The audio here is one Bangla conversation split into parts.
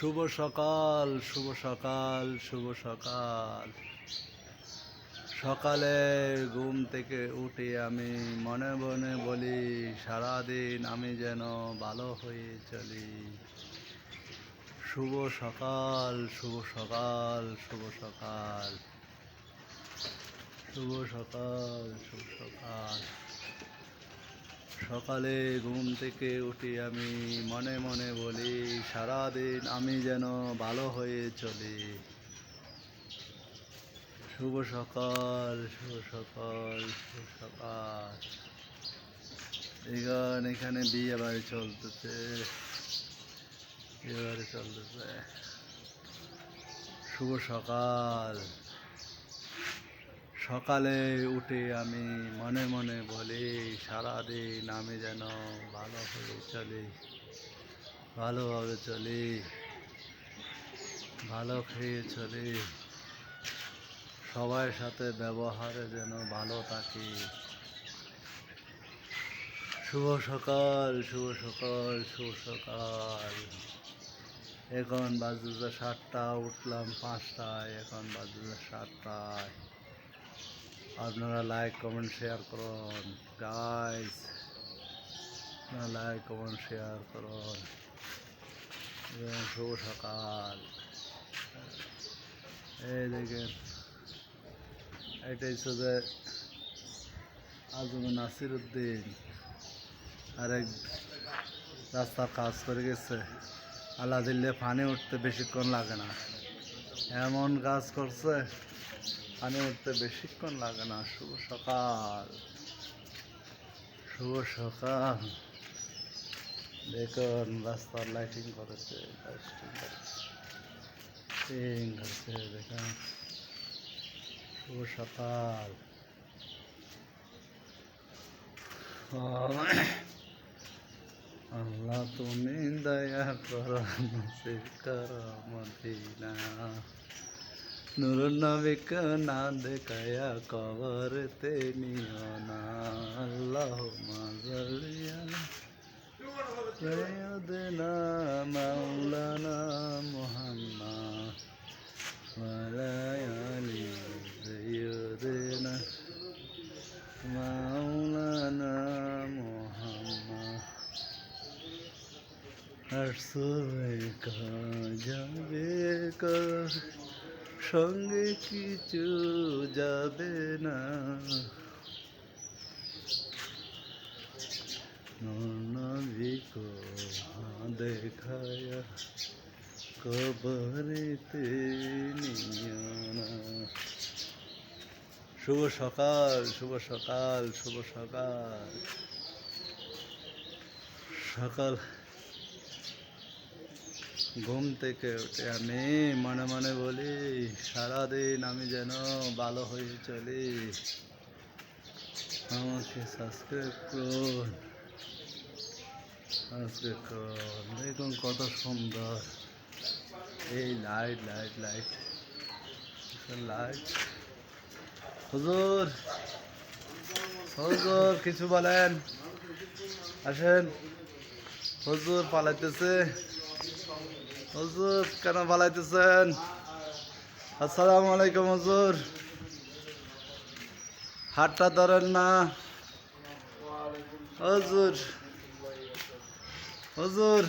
শুভ সকাল শুভ সকাল শুভ সকাল। সকালে ঘুম থেকে উঠে আমি মনে মনে বলি, সারাদিন আমি যেন ভালো হয়ে চলি। শুভ সকাল শুভ সকাল শুভ সকাল। শুভ সকাল শুভ সকাল। সকালে ঘুম থেকে উঠে আমি, মনে মনে বলি, সারাদিন আমি যেন ভালো হয়ে চলি। শুভ সকাল শুভ সকাল শুভ সকাল। এখান এখানে বিয়ে বাড়ি চলতেছে বিয়ে বাড়ি চলতেছে। শুভ সকাল। সকালে উঠে আমি মনে মনে বলি, সারাদিন আমি যেন ভালো হয়ে চলি, ভালোভাবে চলি, ভালো খেয়ে চলি, সবার সাথে ব্যবহারে যেন ভালো থাকি। শুভ সকাল শুভ সকাল শুভ সকাল। এখন বাজে সাতটা, উঠলাম পাঁচটায়, এখন বাজে সাতটায়। আপনারা লাইক কমেন্ট শেয়ার করুন। গাইস আপনারা লাইক কমেন্ট শেয়ার করুন। এবং শুভ সকাল। এই দেখেন, এটাই হচ্ছে আজম নাসির উদ্দিন আরেক রাস্তার কাজ করে গেছে। আল্লাহ দিল্লে পানি উঠতে বেশিক্ষণ লাগে না। এমন কাজ করছে পানি উঠতে বেশিক্ষণ লাগে না। শুভ সকাল। শুভ সকাল। দেখুন, রাস্তার লাইটিং করেছে দেখুন। শুভ সকাল। আল্লাহ তুমি দয়া করো, মদিনা। নূর নবিক না দেখায়া কবর তে নিও না আল্লাহ মাজলিয়া সৈয়দনা মাওলানা মুহাম্মদ ওয়ালা আলি সৈয়দনা মাওলানা মুহাম্মদ আর সুরেখা যাবে কর সঙ্গে কিছু যাবে না। নবীকো দেখায়া কবরেতে নিও না শুভ সকাল শুভ সকাল শুভ সকাল। সকাল ঘুম থেকে উঠে আমি মনে মনে বলি, সারাদিন আমি যেন ভালো হয়ে চলি। আমাকে সাবস্ক্রাইব করুন। সাবস্ক্রাইব করুন। দেখুন কত সুন্দর। এই লাইট লাইট লাইট লাইট হুজুর হুজুর, কিছু বলেন। আসেন। হুজুর পালাইতেছে। হুজুর, কেন আসসালামু আলাইকুম, হুজুর। হাতটা ধরেন না। হুজুর হুজুর,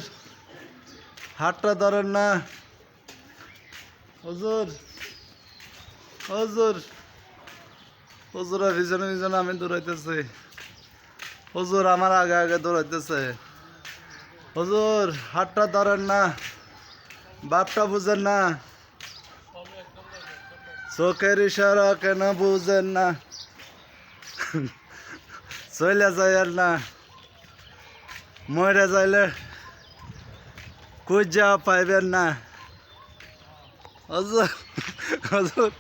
হাতটা ধরেন না। হুজুর হুজুর, হুজুরের আমি দৌড়াইতেছি। হুজুর আমার আগে আগে দৌড়াইতেছে। হুজুর, হাতটা ধরেন না, বাপটা বুঝেন না। চোখের ইশারা কেন বুঝেন না? চলে যাইয়ের না। মরে যাইলে কুজা পাইবেন না। হজুর হজুর।